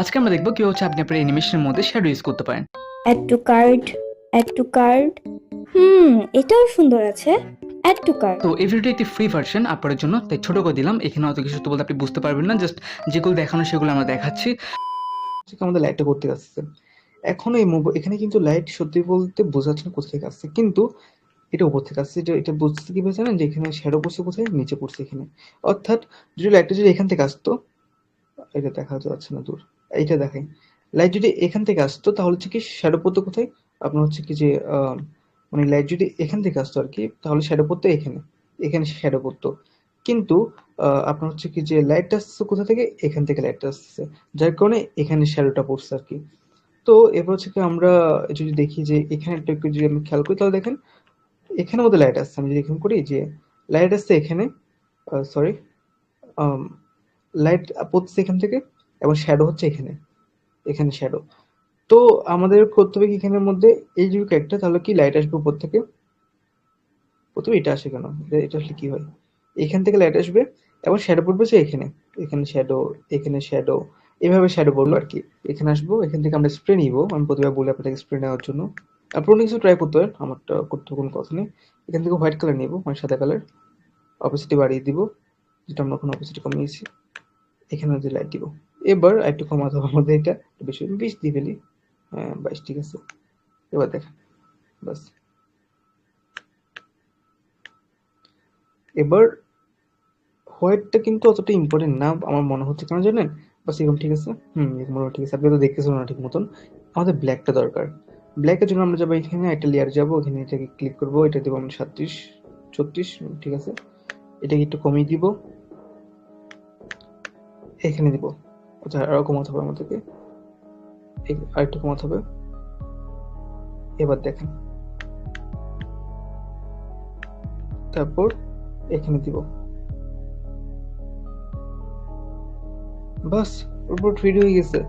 আজকে আমরা দেখব কি হচ্ছে আপনি আপনার অ্যানিমেশনের মধ্যে শ্যাডো ইউজ করতে পারেন। Add to card add to card hmm এটাও সুন্দর আছে। অ্যাড টু কার্ড তো এই ভিডিওটি একটি ফ্রি ভার্সন আপনার জন্য তাই ছোট করে দিলাম। এখানে অত কিছু তো বলতে আপনি বুঝতে পারবেন না জাস্ট যেগুলো দেখানো সেগুলো আমরা দেখাচ্ছি। থেকে আমাদের লাইটটা করতে আসছে এখন এই মোবাইল এখানে কিন্তু লাইট সত্যি বলতে বোঝাচ্ছে না কোথা থেকে আসছে। কিন্তু এটা উপর থেকে আসছে এটা এটা বুঝতে কি জানেন যে এখানে শ্যাডো পড়ছে কোথায় নিচে পড়ছে এখানে। অর্থাৎ যদি লাইটটা যদি এখান থেকে আসতো এটা দেখা যাচ্ছে না দূর। এইটা দেখাই লাইট যদি এখান থেকে আসতো, তাহলে হচ্ছে কি শ্যাডো পড়তো কোথায়? আপনার হচ্ছে কি যে মানে লাইট যদি এখান থেকে আসতো আর কি, তাহলে শ্যাডো পড়তো এখানে। এখানে শ্যাডো পড়তো। কিন্তু আপনার হচ্ছে কি যে লাইটটা আসছে কোথা থেকে? এখান থেকে লাইটটা আসছে। যার কারণে এখানে শ্যাডোটা পড়ছে আর কি। তো এবার হচ্ছে কি আমরা যদি দেখি যে এখানে একটা একটু যদি আমি খেয়াল করি, তাহলে দেখেন এখানে মধ্যে লাইট আসছে। আমি যদি এখানে করি যে লাইট আসছে এখানে সরি লাইট পড়ছে এখান থেকে এবং শ্যাডো হচ্ছে এখানে এখানে শ্যাডো তো আমাদের করতে হবে কি এখানের মধ্যে, এই যে একটা তাহলে কি লাইট আসবে উপর থেকে? প্রথমে এটা আসে কেন? এটা- আসলে কি হয়? এখান থেকে লাইট আসবে এবং শ্যাডো পড়বে যে এখানে। এখানে শ্যাডো এখানে শ্যাডো এভাবে শ্যাডো পড়ল আর কি। এখানে আসব, এখান থেকে আমরা স্প্রে নিব। আমি প্রতিবার বলি আপনাকে স্প্রে নেওয়ার জন্য। আপনার অনেক কিছু ট্রাই করতে পারেন, আমারটা করতে কোনো কথা নেই। এখান থেকে হোয়াইট কালার নিব মানে সাদা কালার অপোসিটি বাড়িয়ে দিব, যেটা আমরা এখন অপোসিটি কমিয়েছি। এখানে যে লাইট দিব। এবার একটু কমাতে হবে আমাদের এটা বেশি বিশ দিয়ে ফেলি। হ্যাঁ বাইশ, ঠিক আছে। এবার দেখেন বাস। এবার হোয়াইটটা কিন্তু অতটা ইম্পর্টেন্ট না, আমার মনে হচ্ছে। কেন জানেন? বাস, এরকম ঠিক আছে। হুম, এরকম ঠিক আছে। আপনি তো দেখতেছেন না ঠিক মতন। আমাদের ব্ল্যাকটা দরকার। ব্ল্যাকের জন্য আমরা যাব এখানে, একটা লেয়ার যাব। এখানে এটাকে ক্লিক করব। এটা দেবো আমরা সাতত্রিশ, ছত্রিশ, ঠিক আছে। এটাকে একটু কমিয়ে দিব। এখানে দিব। কোথায় আরও কমাতে হবে আমাদেরকে। আরেকটু কমাতে হবে। এবার দেখেন। তারপর এখানে দিব। বাস ওরপর রেডি হয়ে গেছে।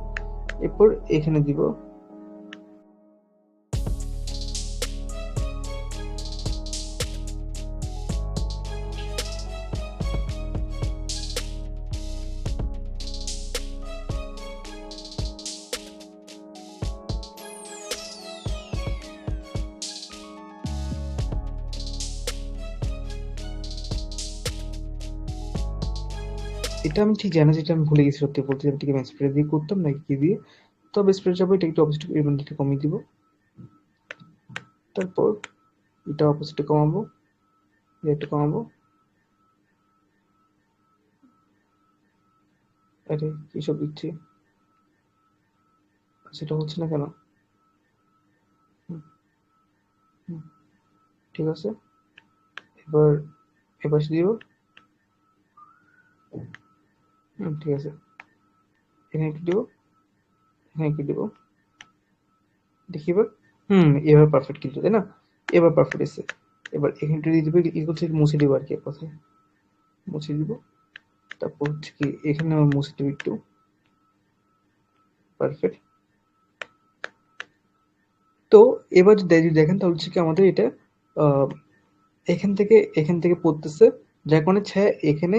এরপর এখানে দিব। এটা আমি ঠিক জানি যেটা আমি ভুলে গেছি সত্যি বলতে। আমি ঠিক স্প্রে দিয়ে করতাম নাকি কি দিয়ে? তবে স্প্রে যাব এটা একটু অপোজিট এলিমেন্টটা কমিয়ে দিব। তারপর এটা অপোজিটে কমাবো। এটা কমাবো। আরে কি সব দিচ্ছি? সেটা হচ্ছে না কেন? ঠিক আছে। এবার এবার দিব। ঠিক আছে। এখানে একটু দিব? এখানে একটু দিব? দেখি এবার হুম, এবার পারফেক্ট কিন্তু, তাই না? এবার পারফেক্ট এসে এবার এখানটা দিয়ে দিব এগুলো থেকে মুছে দিব আর কি এক মুছে দিব। তারপর হচ্ছে কি, এখানে আবার মুছে দিব একটু। পারফেক্ট তো এবার যদি দেখেন, তাহলে হচ্ছে কি আমাদের এটা এখান থেকে এখান থেকে পড়তেছে। যার কারণে ছায়া, এখানে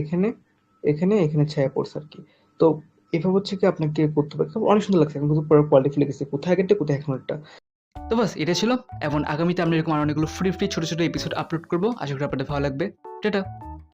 এখানে এখানে এখানে ছায়া পড়ছে আর কি। তো এভাবে হচ্ছে কি আপনাকে করতে পারে? অনেক সুন্দর লাগছে। এখন কিন্তু পুরো কোয়ালিটি ফিলে গেছে। কোথায় আগেরটা, কোথায় এখন একটা তো বাস, এটা ছিল। এবং আগামীতে আমরা এরকম আর অনেকগুলো ফ্রি ফ্রি ছোট ছোট এপিসোড আপলোড করব। আশা করি আপনাদের ভালো লাগবে। টাটা!